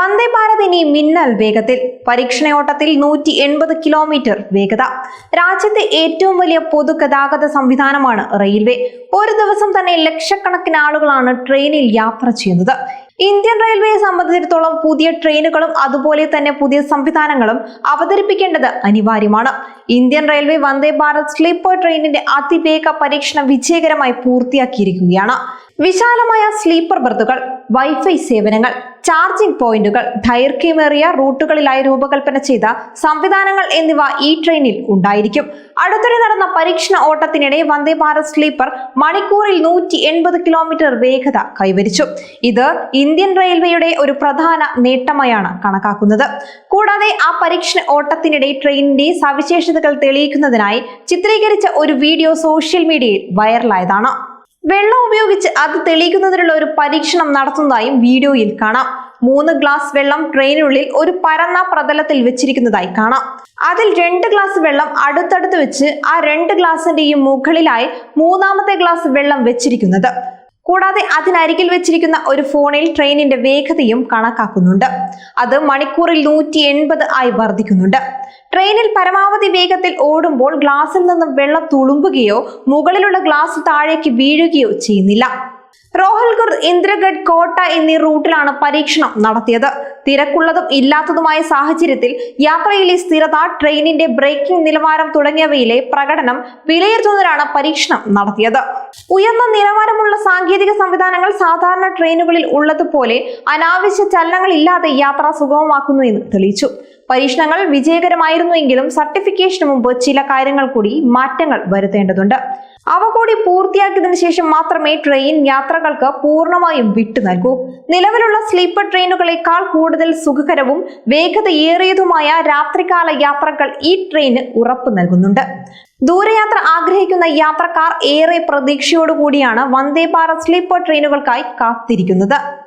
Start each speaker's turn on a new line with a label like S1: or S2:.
S1: വന്ദേ ഭാരത് ഇനി മിന്നൽ വേഗത്തിൽ. പരീക്ഷണയോട്ടത്തിൽ നൂറ്റി എൺപത് കിലോമീറ്റർ വേഗത. രാജ്യത്തെ ഏറ്റവും വലിയ പൊതുഗതാഗത സംവിധാനമാണ് റെയിൽവേ. ഒരു ദിവസം തന്നെ ലക്ഷക്കണക്കിന് ആളുകളാണ് ട്രെയിനിൽ യാത്ര ചെയ്യുന്നത്. ഇന്ത്യൻ റെയിൽവേയെ സംബന്ധിച്ചിടത്തോളം പുതിയ ട്രെയിനുകളും അതുപോലെ തന്നെ പുതിയ സംവിധാനങ്ങളും അവതരിപ്പിക്കേണ്ടത് അനിവാര്യമാണ്. Indian railway Vande Bharat sleeper ട്രെയിനിന്റെ അതിവേഗ പരീക്ഷണം വിജയകരമായി പൂർത്തിയാക്കിയിരിക്കുകയാണ്. വിശാലമായ സ്ലീപ്പർ ബർത്തുകൾ വൈഫൈ സേവനങ്ങൾ ചാർജിംഗ് പോയിന്റുകൾ ദൈർഘ്യമേറിയ റൂട്ടുകളിലായി രൂപകൽപ്പന ചെയ്ത സംവിധാനങ്ങൾ എന്നിവ ഈ ട്രെയിനിൽ ഉണ്ടായിരിക്കും. അടുത്തിടെ നടന്ന പരീക്ഷണ ഓട്ടത്തിനിടെ വന്ദേ ഭാരത് സ്ലീപ്പർ മണിക്കൂറിൽ നൂറ്റി കിലോമീറ്റർ വേഗത കൈവരിച്ചു. ഇത് ഇന്ത്യൻ റെയിൽവേയുടെ ഒരു പ്രധാന നേട്ടമായാണ് കണക്കാക്കുന്നത്. കൂടാതെ ആ പരീക്ഷണ ഓട്ടത്തിനിടെ ട്രെയിനിന്റെ സവിശേഷതകൾ തെളിയിക്കുന്നതിനായി ചിത്രീകരിച്ച ഒരു വീഡിയോ സോഷ്യൽ മീഡിയയിൽ വൈറലായതാണ്. വെള്ളം ഉപയോഗിച്ച് അത് തെളിയിക്കുന്നതിനുള്ള ഒരു പരീക്ഷണം നടത്തുന്നതായും വീഡിയോയിൽ കാണാം. മൂന്ന് ഗ്ലാസ് വെള്ളം ട്രെയിനിനുള്ളിൽ ഒരു പരന്ന പ്രതലത്തിൽ വെച്ചിരിക്കുന്നതായി കാണാം. അതിൽ രണ്ട് ഗ്ലാസ് വെള്ളം അടുത്തടുത്ത് വെച്ച് ആ രണ്ട് ഗ്ലാസിന്റെയും മുകളിലായി മൂന്നാമത്തെ ഗ്ലാസ് വെള്ളം വെച്ചിരിക്കുന്നത്. കൂടാതെ അതിനരികിൽ വെച്ചിരിക്കുന്ന ഒരു ഫോണിൽ ട്രെയിനിന്റെ വേഗതയും കണക്കാക്കുന്നുണ്ട്. അത് മണിക്കൂറിൽ നൂറ്റി എൺപത് ആയി വർദ്ധിക്കുന്നുണ്ട്. ട്രെയിനിൽ പരമാവധി വേഗത്തിൽ ഓടുമ്പോൾ ഗ്ലാസിൽ നിന്നും വെള്ളം തുളുമ്പുകയോ മുകളിലുള്ള ഗ്ലാസ് താഴേക്ക് വീഴുകയോ ചെയ്യുന്നില്ല. റോഹൽഗർ ഇന്ദ്രഗഡ് കോട്ട എന്നീ റൂട്ടിലാണ് പരീക്ഷണം നടത്തിയത്. തിരക്കുള്ളതും ഇല്ലാത്തതുമായ സാഹചര്യത്തിൽ യാത്രയിലെ സ്ഥിരത ട്രെയിനിന്റെ ബ്രേക്കിംഗ് നിലവാരം തുടങ്ങിയവയിലെ പ്രകടനം വിലയിരുത്തുന്നതിനാണ് പരീക്ഷണം നടത്തിയത്. ഉയർന്ന നിലവാരമുള്ള സാങ്കേതിക സംവിധാനങ്ങൾ സാധാരണ ട്രെയിനുകളിൽ ഉള്ളതുപോലെ അനാവശ്യ ചലനങ്ങളില്ലാതെ യാത്ര സുഗമമാക്കുന്നു എന്ന് തെളിയിച്ചു. പരീക്ഷണങ്ങൾ വിജയകരമായിരുന്നുവെങ്കിലും സർട്ടിഫിക്കേഷന് മുമ്പ് ചില കാര്യങ്ങൾ കൂടി മാറ്റങ്ങൾ വരുത്തേണ്ടതുണ്ട്. അവ കൂടി പൂർത്തിയാക്കിയതിനു ശേഷം മാത്രമേ ട്രെയിൻ യാത്രകൾക്ക് പൂർണമായും വിട്ടു നൽകൂ. നിലവിലുള്ള സ്ലീപ്പർ ട്രെയിനുകളെക്കാൾ കൂടുതൽ സുഖകരവും വേഗതയേറിയതുമായ രാത്രികാല യാത്രകൾ ഈ ട്രെയിന് ഉറപ്പ് നൽകുന്നുണ്ട്. ദൂരയാത്ര ആഗ്രഹിക്കുന്ന യാത്രക്കാർ ഏറെ പ്രതീക്ഷയോടുകൂടിയാണ് വന്ദേ ഭാരത് സ്ലീപ്പർ ട്രെയിനുകൾക്കായി കാത്തിരിക്കുന്നത്.